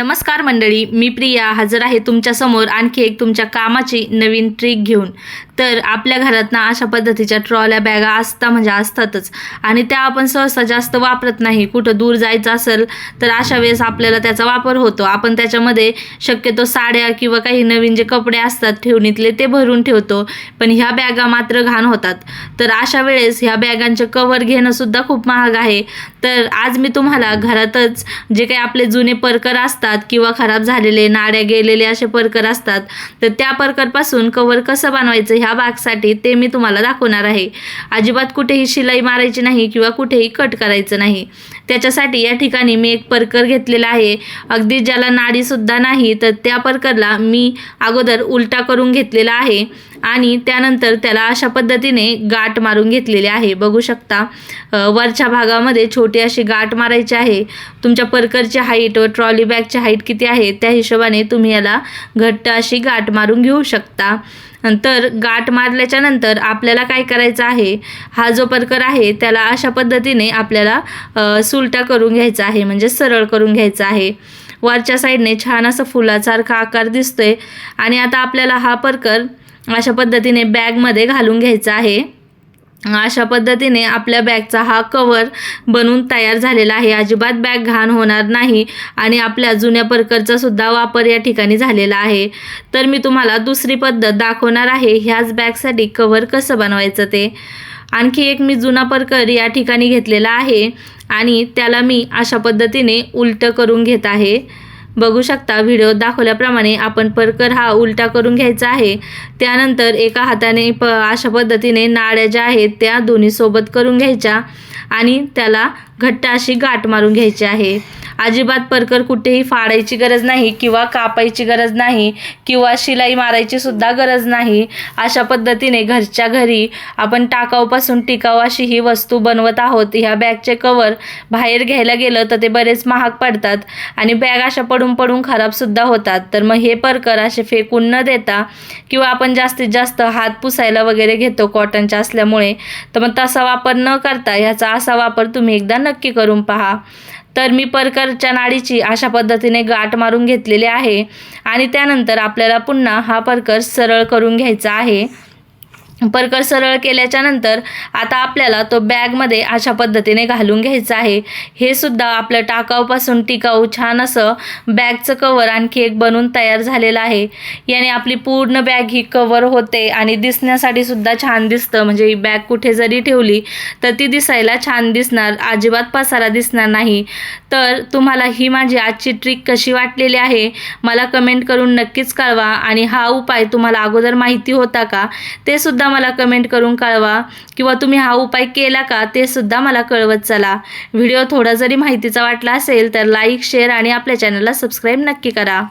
नमस्कार मंडळी मी प्रिया. हजर आहे तुमच्यासमोर आणखी एक तुमच्या कामाची नवीन ट्रिक घेऊन. तर आपल्या घरात ना अशा पद्धतीच्या ट्रॉल्या बॅगा असता म्हणजे असतातच. आणि त्या आपण सहसा जास्त वापरत नाही. कुठं दूर जायचं असेल तर अशा वेळेस आपल्याला त्याचा वापर होतो. आपण त्याच्यामध्ये शक्यतो साड्या किंवा काही नवीन जे कपडे असतात ठेवणीतले ते भरून ठेवतो. पण ह्या बॅगा मात्र घाण होतात. तर अशा वेळेस ह्या बॅगांचे कवर घेणंसुद्धा खूप महाग आहे. तर आज मी तुम्हाला घरातच जे काही आपले जुने परकर असतात किंवा खराब झालेले नाड्या गेलेले असे परकर असतात तर त्या परकरपासून कवर कसं बनवायचं ह्या बागसाठी ते मी तुम्हाला दाखवणार आहे. अजिबात कुठेही शिलाई मारायची नाही किंवा कुठेही कट करायचं नाही. त्याच्यासाठी या ठिकाणी मी एक परकर घेतलेला आहे. अगदी ज्याला नाडीसुद्धा नाही तर त्या परकरला मी अगोदर उलटा करून घेतलेला आहे. आणि त्यानंतर त्याला अशा पद्धतीने गाठ मारून घेतलेली आहे. बघू शकता वरच्या भागामध्ये छोटी अशी गाठ मारायची आहे. तुमच्या परकरची हाईट व ट्रॉली बॅगची हाईट किती आहे त्या हिशोबाने तुम्ही याला घट्ट अशी गाठ मारून घेऊ शकता. नंतर गाठ मारल्याच्या नंतर आपल्याला काय करायचं आहे हा जो परकर आहे त्याला अशा पद्धतीने आपल्याला सुलटा करून घ्यायचा आहे म्हणजे सरळ करून घ्यायचा आहे. वरच्या साईडने छान असं फुलासारखा आकार दिसतोय. आणि आता आपल्याला हा परकर अशा पद्धतीने बॅगमध्ये घालून घ्यायचं आहे. अशा पद्धतीने आपल्या बॅगचा हा कवर बनवून तयार झालेला आहे. अजिबात बॅग घाण होणार नाही आणि आपल्या जुन्या परकरचा सुद्धा वापर या ठिकाणी झालेला आहे. तर मी तुम्हाला दुसरी पद्धत दाखवणार आहे. ह्याच बॅगसाठी कवर कसं बनवायचं ते. आणखी एक मी जुना परकर या ठिकाणी घेतलेला आहे आणि त्याला मी अशा पद्धतीने उलटं करून घेत आहे. बघू शकता व्हिडिओ दाखवल्याप्रमाणे आपण परकर हा उलटा करून घ्यायचा आहे. त्यानंतर एका हाताने प अशा पद्धतीने नाड्या ज्या आहेत त्या दोन्ही सोबत करून घ्यायच्या आणि त्याला घट्ट अशी गाठ मारून घ्यायची आहे. अजिबात परकर कुठेही फाडायची गरज नाही किंवा कापायची गरज नाही किंवा शिलाई मारायची सुद्धा गरज नाही. अशा पद्धतीने घरच्या घरी आपण टाकाऊपासून टिकाऊ अशी ही वस्तू बनवत आहोत. ह्या बॅगचे कवर बाहेर घ्यायला गेलं तर ते बरेच महाग पडतात आणि बॅग अशा पडून पडून खराबसुद्धा होतात. तर मग हे परकर असे फेकून न देता किंवा आपण जास्तीत जास्त हात पुसायला वगैरे घेतो कॉटनच्या असल्यामुळे तर मग तसा वापर न करता ह्याचा असा वापर तुम्ही एकदा नक्की करून पहा. तर मी परकरच्या नाडीची अशा पद्धतीने गाठ मारून घेतलेली आहे. आणि त्यानंतर आपल्याला पुन्हा हा परकर सरळ करून घ्यायचा आहे. परकर सरळ केल्याच्यानंतर आता आपल्याला तो बॅगमध्ये अशा पद्धतीने घालून घ्यायचा आहे. हे सुद्धा आपलं टाकाऊपासून टिकाऊ छान असं बॅगचं कवर आणखी एक बनून तयार झालेलं आहे. याने आपली पूर्ण बॅग ही कवर होते आणि दिसण्यासाठी सुद्धा छान दिसतं. म्हणजे ही बॅग कुठे जरी ठेवली तर ती दिसायला छान दिसणार अजिबात पसारा दिसणार नाही. तर तुम्हाला ही माझी आजची ट्रिक कशी वाटलेली आहे मला कमेंट करून नक्कीच कळवा. आणि हा उपाय तुम्हाला अगोदर माहिती होता का ते सुद्धा मला कमेंट करून कळवा. किंवा तुम्ही हा उपाय केला का ते सुद्धा मला कळवत चला. व्हिडिओ थोडा जरी माहितीचा वाटला असेल तर लाईक शेअर आणि आपल्या चॅनलला सबस्क्राईब नक्की करा.